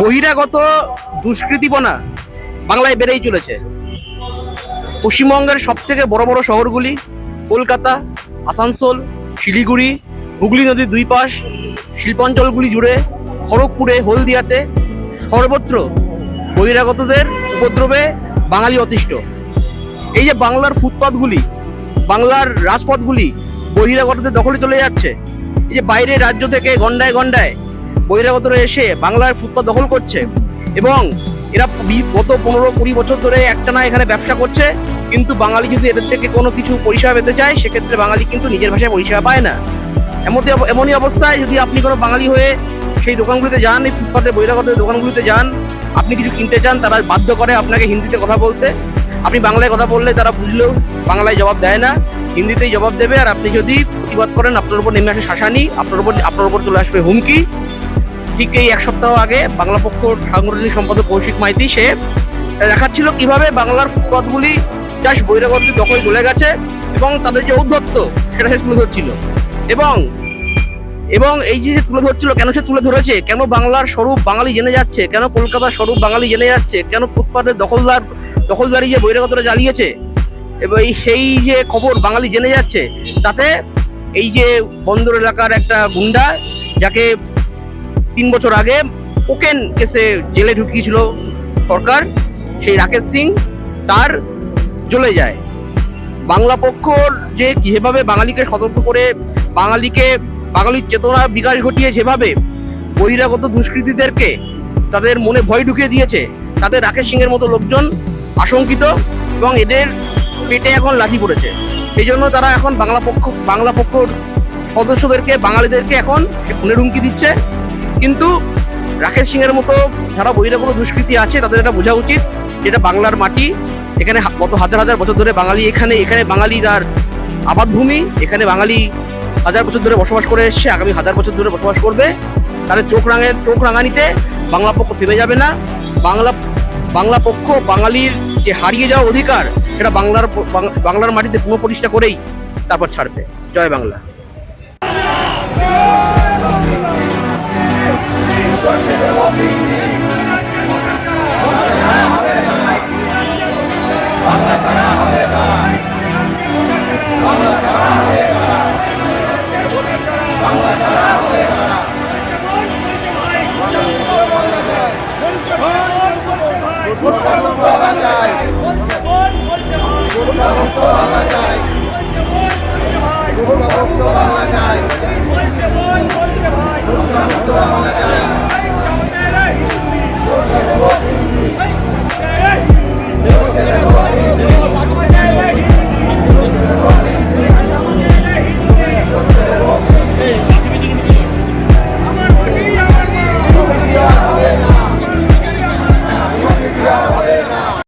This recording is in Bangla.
বহিরাগত দুষ্কৃতিপনা বাংলায় বেড়েই চলেছে। পশ্চিমবঙ্গের সব থেকে বড় বড় শহরগুলি কলকাতা, আসানসোল, শিলিগুড়ি, হুগলি নদীর দুই পাশ, শিল্পাঞ্চলগুলি জুড়ে খড়গপুরে, হলদিয়াতে সর্বত্র বহিরাগতদের উপদ্রবে বাঙালি অতিষ্ঠ। এই যে বাংলার ফুটপাথগুলি বাংলার রাজপথগুলি বহিরাগতদের দখলে চলে যাচ্ছে, এই যে বাইরের রাজ্য থেকে গন্ডায় গন্ডায় বহিরাগতরা এসে বাংলার ফুটপাত দখল করছে এবং এরা গত পনেরো কুড়ি বছর ধরে একটানা এখানে ব্যবসা করছে, কিন্তু বাঙালি যদি এদের থেকে কোনো কিছু পরিষেবা পেতে চায়, সেক্ষেত্রে বাঙালি কিন্তু নিজের ভাষায় পরিষেবা পায় না। এমনই এমনই অবস্থায় যদি আপনি কোনো বাঙালি হয়ে সেই দোকানগুলিতে যান, এই ফুটপাতের বহিরাগতের দোকানগুলিতে যান, আপনি কিছু কিনতে চান, তারা বাধ্য করে আপনাকে হিন্দিতে কথা বলতে। আপনি বাংলায় কথা বললে তারা বুঝলেও বাংলায় জবাব দেয় না, হিন্দিতেই জবাব দেবে। আর আপনি যদি প্রতিবাদ করেন, আপনার উপর নেমে আসে শাসানি, আপনার উপর আপনার উপর চলে আসবে হুমকি। ঠিক এই এক সপ্তাহ আগে বাংলা পক্ষ সাংগঠনিক সম্পাদক কৌশিক মাইতি, সে দেখাচ্ছিল কীভাবে বাংলার ফুটপাতগুলি জাস্ট বহিরাগতদের দখলে চলে গেছে এবং তাদের যে ঔদ্ধত্য, সেটা সে তুলে ধরছিল। এবং এবং এই যে তুলে ধরছিল, কেন সে তুলে ধরেছে? কেন বাংলার স্বরূপ বাঙালি জেনে যাচ্ছে? কেন কলকাতার স্বরূপ বাঙালি জেনে যাচ্ছে? কেন ফুটপাতের দখলদার, দখলদারি যে বহিরাগতরা জ্বালিয়েছে এবং এই সেই যে খবর বাঙালি জেনে যাচ্ছে, তাতে এই যে বন্দর এলাকার একটা গুন্ডা, যাকে তিন বছর আগে কোকেন কেসে জেলে ঢুকিয়েছিল সরকার, সেই রাকেশ সিং, তার চলে যায়। বাংলা পক্ষর যে যেভাবে বাঙালিকে সতর্ক করে, বাঙালিকে, বাঙালির চেতনা বিকাশ ঘটিয়ে যেভাবে বহিরাগত দুষ্কৃতীদেরকে তাদের মনে ভয় ঢুকিয়ে দিয়েছে তাদের রাকেশ সিংয়ের মতো লোকজন আশঙ্কিত এবং এদের পেটে এখন লাঠি পড়েছে। সেই জন্য তারা এখন বাংলা পক্ষ, বাংলা পক্ষর সদস্যদেরকে, বাঙালিদেরকে এখন খুনের হুমকি দিচ্ছে। কিন্তু রাকেশ সিংয়ের মতো যারা বহিরাগত দুষ্কৃতি আছে, তাদের এটা বোঝা উচিত যেটা বাংলার মাটি। এখানে গত হাজার হাজার বছর ধরে বাঙালি এখানে এখানে বাঙালি তার আবাদ ভূমি এখানে বাঙালি হাজার বছর ধরে বসবাস করে এসছে, আগামী হাজার বছর ধরে বসবাস করবে। তাদের চোখ রাঙের চোখ রাঙানিতে বাংলা পক্ষ থেমে যাবে না। বাংলা বাংলা পক্ষ বাঙালির যে হারিয়ে যাওয়া অধিকার, সেটা বাংলার বাংলার মাটিতে পুনঃপ্রতিষ্ঠা করেই তারপর ছাড়বে। জয় বাংলা। বাংলা চাই